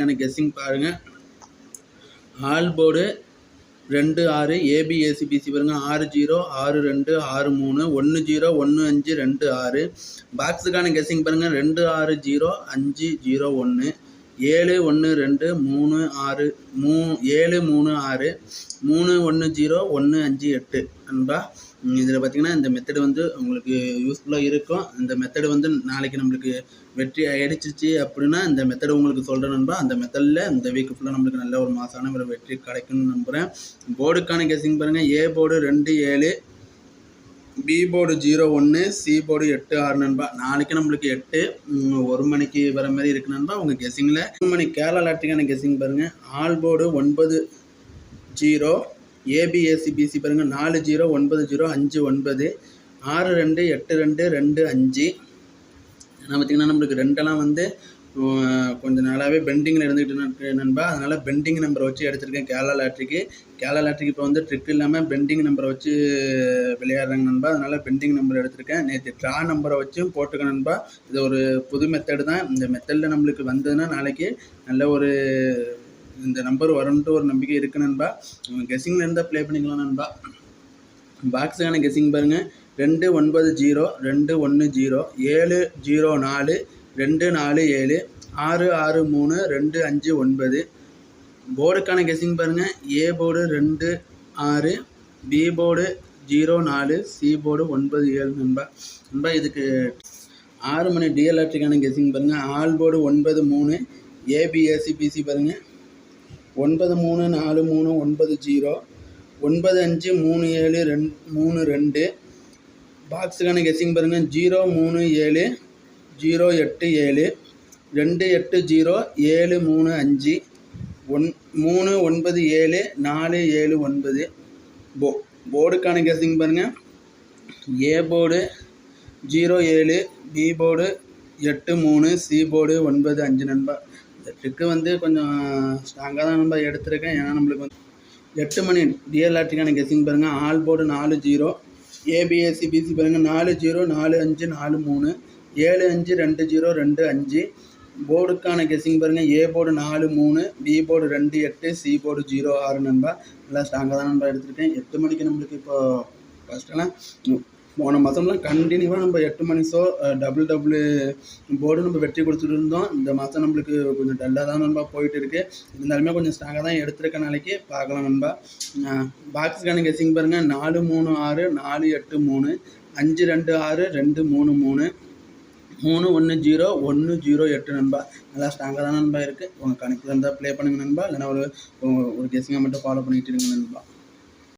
எனக்கு கெஸ்ஸிங் பாருங்கள் all board ரெண்டு ஆறு ஏபிஏசிபிசி பாருங்க. ஆறு ஜீரோ ஆறு ரெண்டு ஆறு மூணு ஒன்று ஜீரோ ஒன்று அஞ்சு ரெண்டு ஆறு. பாக்ஸுக்கான கெஸ்ஸிங் பாருங்கள் ரெண்டு ஆறு ஜீரோ அஞ்சு ஜீரோ ஒன்று ஏழு ஒன்று ரெண்டு மூணு ஆறு மூ ஏழு மூணு ஆறு மூணு ஒன்று ஜீரோ ஒன்று அஞ்சு எட்டு. நண்பா இதில் பார்த்தீங்கன்னா இந்த மெத்தடு வந்து உங்களுக்கு யூஸ்ஃபுல்லாக இருக்கும். இந்த மெத்தடு வந்து நாளைக்கு நம்மளுக்கு வெற்றி அடிச்சிச்சு அப்படின்னா இந்த மெத்தடு உங்களுக்கு சொல்கிறேன் நண்பா. அந்த மெத்தடில் இந்த வீக்கு ஃபுல்லாக நம்மளுக்கு நல்ல ஒரு மாசான ஒரு வெற்றி கிடைக்கும்னு நம்புகிறேன் போர்டுக்கான கெஸிங் பாருங்கள் ஏ போர்டு ரெண்டு ஏழு பி போர்டு ஜீரோ ஒன்று சி போர்டு எட்டு ஆறு நண்பா. நாளைக்கு நம்மளுக்கு எட்டு ஒரு மணிக்கு வர மாதிரி இருக்கு நண்பா உங்கள் கெஸிங்கில் மூணு மணி கேரளா லாட்ரிக்கான கெஸிங் பாருங்கள் ஆல் போர்டு ஒன்பது ஜீரோ ஏபிஎஸ்சி பிசி பாருங்கள் நாலு ஜீரோ ஒன்பது ஜீரோ அஞ்சு ஒன்பது. ஆறு ரெண்டு எட்டு ரெண்டு ரெண்டு அஞ்சு. என்ன பார்த்திங்கன்னா நம்மளுக்கு ரெண்டெல்லாம் வந்து கொஞ்ச நாளாகவே பெண்டிங்கில் இருந்துகிட்டு நண்பா. அதனால் பெண்டிங் நம்பரை வச்சு எடுத்திருக்கேன் கேரளா லாட்ரிக்கு கேரளா லாட்ரிக்கு இப்போ வந்து ட்ரிக் இல்லாமல் பெண்டிங் நம்பரை வச்சு விளையாடுறாங்க நண்பா. அதனால் பெண்டிங் நம்பர் எடுத்திருக்கேன். நேற்று ட்ரா நம்பரை வச்சும் போட்டுக்க நண்பா. இது ஒரு புது மெத்தடு தான். இந்த மெத்தடில் நம்மளுக்கு வந்ததுன்னா நாளைக்கு நல்ல ஒரு இந்த நம்பர் வரும்ன்ட்டு ஒரு நம்பிக்கை இருக்கு நண்பா. கெஸிங்கில் இருந்தால் ப்ளே பண்ணிக்கலாம் நண்பா. பாக்ஸுக்கான கெஸிங் பாருங்கள் ரெண்டு ஒன்பது ஜீரோ ரெண்டு ஒன்று ஜீரோ ஏழு ஜீரோ நாலு ரெண்டு நாலு ஏழு ஆறு ஆறு மூணு ரெண்டு அஞ்சு ஒன்பது. போர்டுக்கான கெஸ்ஸிங் பாருங்கள் ஏ போர்டு ரெண்டு ஆறு பி போர்டு ஜீரோ நாலு சி போர்டு ஒன்பது ஏழு நண்பா. நண்பா இதுக்கு ஆறு மணி டிஎல்ஆர்டிக்கான கெஸ்ஸிங் பாருங்கள் ஆல் போர்டு ஒன்பது மூணு ஏபிஏசிபிசி பாருங்கள் ஒன்பது மூணு நாலு மூணு ஒன்பது ஜீரோ. ஒன்பது அஞ்சு மூணு ஏழு ரெண்டு மூணு ரெண்டு. பாக்ஸுக்கான கெஸ்ஸிங் பாருங்கள் ஜீரோ மூணு ஏழு ஜீரோ எட்டு ஏழு ரெண்டு எட்டு ஜீரோ ஏழு மூணு அஞ்சு ஒன் மூணு ஒன்பது ஏழு நாலு ஏழு ஒன்பது. போ போர்டுக்கான கெஸிங் பாருங்கள் ஏ போர்டு ஜீரோ ஏழு பி போர்டு எட்டு மூணு சி போர்டு ஒன்பது அஞ்சு நண்பா. இந்த ட்ரிக்கு வந்து கொஞ்சம் ஸ்ட்ராங்காக தான் நண்பா எடுத்திருக்கேன். ஏன்னா நம்மளுக்கு வந்து எட்டு மணி டிஎல்ஆர்டிக்கான கெஸிங் பாருங்கள் ஆல் போர்டு நாலு ஜீரோ ஏபிஎஸ்சி பிசி பாருங்கள் நாலு ஜீரோ நாலு அஞ்சு நாலு மூணு. ஏழு அஞ்சு ரெண்டு ஜீரோ ரெண்டு அஞ்சு. போர்டுக்கான கெஸ்ஸிங் பாருங்கள் ஏ போர்டு நாலு மூணு பி போர்டு ரெண்டு எட்டு சி போர்டு ஜீரோ ஆறு நண்பா. நல்லா ஸ்ட்ராங்காக தான் நண்பா எடுத்துருக்கேன். எட்டு மணிக்கு நம்மளுக்கு இப்போ ஃபஸ்ட்டெல்லாம் போன மாதம்லாம் கண்டினியூவாக நம்ம எட்டு மணி ஷோ டபுள் டபுள் போர்டு நம்ம வெற்றி கொடுத்துட்டு இருந்தோம். இந்த மாதம் நம்மளுக்கு கொஞ்சம் டல்லாக தான் நண்பா போயிட்டு இருக்கு. இருந்தாலுமே கொஞ்சம் ஸ்ட்ராங்காக தான் எடுத்திருக்க நாளைக்கு. பார்க்கலாம் நண்பா. பாக்ஸுக்கான கெஸ்ஸிங் பாருங்கள் நாலு மூணு ஆறு நாலு எட்டு மூணு அஞ்சு ரெண்டு ஆறு ரெண்டு மூணு மூணு. மூணு ஒன்று ஜீரோ ஒன்று ஜீரோ எட்டு நண்பா. நல்லா ஸ்ட்ராங்காக தான் நண்பா இருக்குது உங்கள் கணக்கில் இருந்தால் ப்ளே பண்ணுங்கள் நண்பா. இல்லைன்னா ஒரு ஒரு கெஸிங்காக மட்டும் ஃபாலோ பண்ணிகிட்டு இருங்க நண்பா.